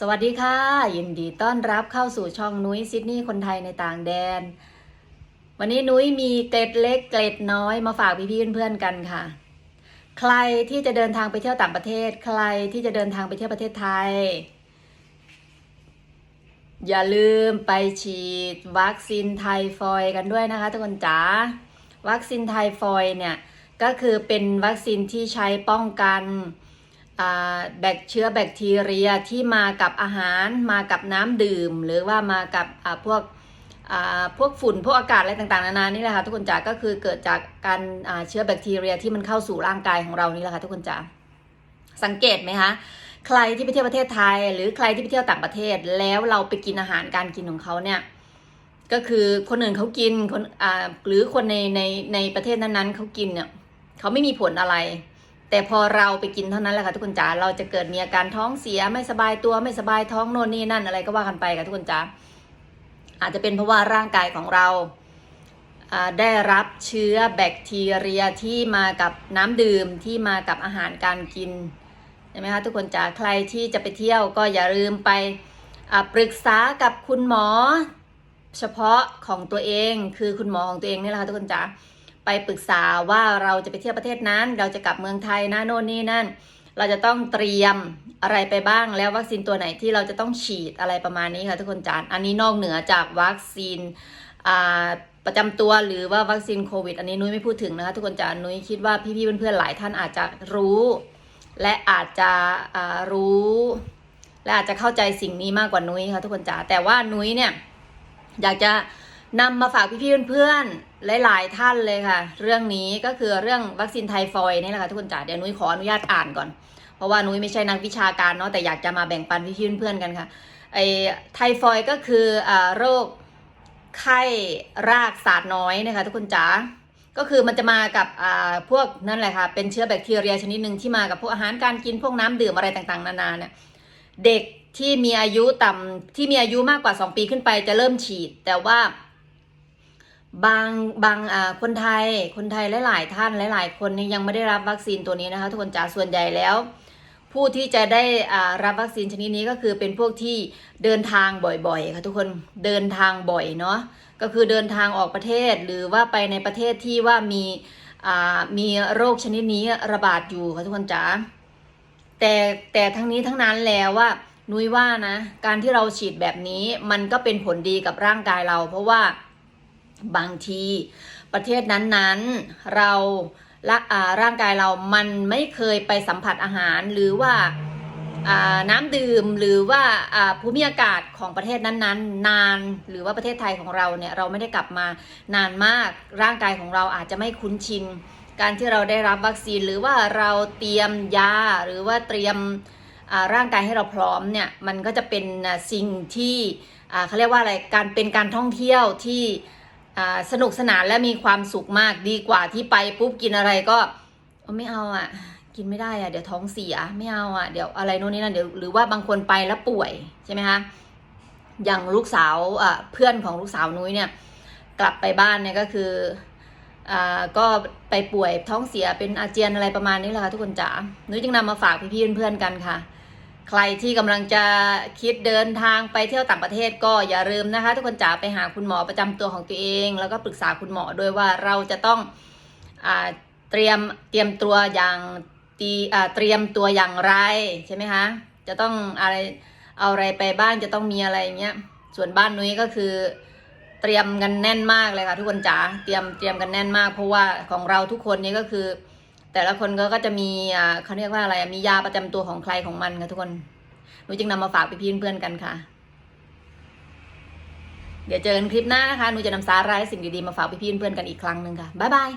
สวัสดีค่ะ ยินดีต้อนรับเข้าสู่ช่องนุ้ยซิดนีย์คนไทยในต่างแดน วันนี้นุ้ยมีเกร็ดเล็กเกร็ดน้อยมาฝากพี่ๆเพื่อนๆกันค่ะ ใครที่จะเดินทางไปเที่ยวต่างประเทศ ใครที่จะเดินทางไปเที่ยวประเทศไทย อย่าลืมไปฉีดวัคซีนไทฟอยกันด้วยนะคะทุกคนจ๋าวัคซีนไทฟอยเนี่ยก็คือเป็นวัคซีนที่ใช้ป้องกัน แบคเชื้อแบคทีเรียที่มากับอาหารมากับน้ำดื่ม หรือว่ามากับพวกพวกฝุ่นพวกอากาศอะไรต่างๆนานานี่แหละค่ะทุกคนจ๋าก็คือเกิดจากการเชื้อแบคทีเรียที่มันเข้าสู่ร่างกายของเรานี่แหละค่ะทุกคนจ๋าสังเกตไหมคะใครที่ไปเที่ยวประเทศไทย หรือใครที่ไปเที่ยวต่างประเทศ แล้วเราไปกินอาหารการกินของเขาเนี่ยก็คือคนอื่นเขากินคนหรือคนในในในประเทศนั้นๆเขากินเนี่ยเขาไม่มีผลอะไร แต่พอเราไปกินเท่านั้นแหละค่ะทุกคนจ๋าเราจะเกิดมีอาการท้องเสียไม่สบายตัวไม่สบายท้องโน่นนี่นั่นอะไรก็ว่ากันไปค่ะทุกคนจ๋าอาจจะเป็นเพราะว่าร่างกายของเราได้รับเชื้อแบคทีเรียที่มากับน้ำดื่มที่มากับอาหารการกินใช่ไหมคะทุกคนจ๋าใครที่จะไปเที่ยวก็อย่าลืมไปปรึกษากับคุณหมอเฉพาะของตัวเองคือคุณหมอของตัวเองนี่แหละค่ะทุกคนจ๋า ไปปรึกษาว่าเราจะไปเที่ยวประเทศนั้น เราจะกลับเมืองไทยนะโน่นนี่นั่น เราจะต้องเตรียมอะไรไปบ้างแล้ววัคซีนตัวไหนที่เราจะต้องฉีดอะไรประมาณนี้ค่ะทุกคนจ๋าอันนี้นอกเหนือจากวัคซีนประจำตัวหรือว่าวัคซีนโควิด อันนี้นุ้ยไม่พูดถึงนะคะทุกคนจานุ้ยคิดว่าพี่ๆเพื่อนๆหลายท่านอาจจะรู้ และอาจจะรู้ และอาจจะเข้าใจสิ่งนี้มากกว่านุ้ยค่ะทุกคนจ๋าแต่ว่านุ้ยเนี่ยอยากจะ นำมาฝากพี่ๆเพื่อนๆหลายๆท่านเลยค่ะ เรื่องนี้ก็คือเรื่องวัคซีนไทฟอยนี่แหละค่ะทุกคนจ๋าเดี๋ยวนุ้ยขออนุญาตอ่านก่อน เพราะว่านุ้ยไม่ใช่นักวิชาการเนาะแต่อยากจะมาแบ่งปันพี่ๆเพื่อนๆกันค่ะไอไทฟอยก็คืออ่าโรคไข้รากสาดน้อยนะคะทุกคนจ๋าก็คือมันจะมากับอ่าพวกนั่นแหละค่ะเป็นเชื้อแบคทีเรียชนิดหนึ่งที่มากับพวกอาหารการกินพวกน้ำดื่มอะไรต่างๆ นานาเนี่ยเด็กที่มีอายุต่ำที่มีอายุมากกว่า 2 ปีขึ้นไปจะเริ่มฉีด แต่ว่า บางบางคนไทยคนไทยหลาย ๆ ท่านหลาย ๆ คนยังไม่ได้รับวัคซีนตัวนี้นะคะทุกคนจ๋าส่วนใหญ่แล้ว ผู้ที่จะได้รับวัคซีนชนิดนี้ก็คือเป็นพวกที่เดินทางบ่อยๆค่ะทุกคนเดินทางบ่อยเนาะก็คือเดินทางออกประเทศหรือว่าไปในประเทศที่ว่ามีมีโรคชนิดนี้ระบาดอยู่ค่ะทุกคนจ๋าแต่แต่ทั้งนี้ทั้งนั้นแล้วว่านุ้ยว่านะการที่เราฉีดแบบนี้มันก็เป็นผลดีกับร่างกายเรา เพราะว่า บางที ประเทศนั้นๆ เราร่างกายเรามันไม่เคยไปสัมผัสอาหารหรือว่าน้ำดื่มหรือว่าภูมิอากาศของประเทศนั้นๆนานหรือว่าประเทศไทยของเราเนี่ยเราไม่ได้กลับมานานมากร่างกายของเราอาจจะไม่คุ้นชิน การที่เราได้รับวัคซีนหรือว่าเราเตรียมยาหรือว่าเตรียมร่างกายให้เราพร้อมเนี่ยมันก็จะเป็นสิ่งที่เขาเรียกว่าอะไรการเป็นการท่องเที่ยวที่ สนุกสนานและมีความสุขมากดีกว่าที่ไปปุ๊บกินอะไรก็ไม่เอาอะ กินไม่ได้อะเดี๋ยวท้องเสียไม่เอาอะเดี๋ยวอะไรโน่นนี่นั่นเดี๋ยวหรือว่าบางคนไปแล้วป่วยใช่ไหมคะอย่างลูกสาวอะเพื่อนของลูกสาวนุ้ยเนี่ย กลับไปบ้านเนี่ยก็คืออ่าก็ไปป่วยท้องเสียเป็นอาเจียนอะไรประมาณนี้แหละค่ะทุกคนจ๋านุ้ยจึงนำมาฝากพี่ๆเพื่อนๆกันค่ะ ใครที่กำลังจะคิดเดินทางไปเที่ยวต่างประเทศก็อย่าลืมนะคะ ทุกคนจ๋าไปหาคุณหมอประจำตัวของตัวเอง แล้วก็ปรึกษาคุณหมอด้วยว่าเราจะต้องอเตรียมเตรียมตัวอย่างตีเตรียมตัวอย่างไรใช่ไหมคะจะต้องอะไรเอาอะไรไปบ้านจะต้องมีอะไรเงี้ยส่วนบ้านนุ้ยก็คือเตรียมกันแน่นมากเลยค่ะทุกคนจ๋าเตรียมเตรียมกันแน่นมาก เพราะว่าของเราทุกคนนี้ก็คือ แต่ละคนก็ก็จะมีอ่าเขาเรียกว่าอะไรมียาประจำตัวของใครของมันค่ะทุกคนหนูจึงนำมาฝากไปพี่เพื่อนๆกันค่ะ เดี๋ยวเจอกันคลิปหน้านะคะหนูจะนำสาระและสิ่งดีๆมาฝากพี่เพื่อนๆกันอีกครั้งหนึ่งค่ะบ๊ายบาย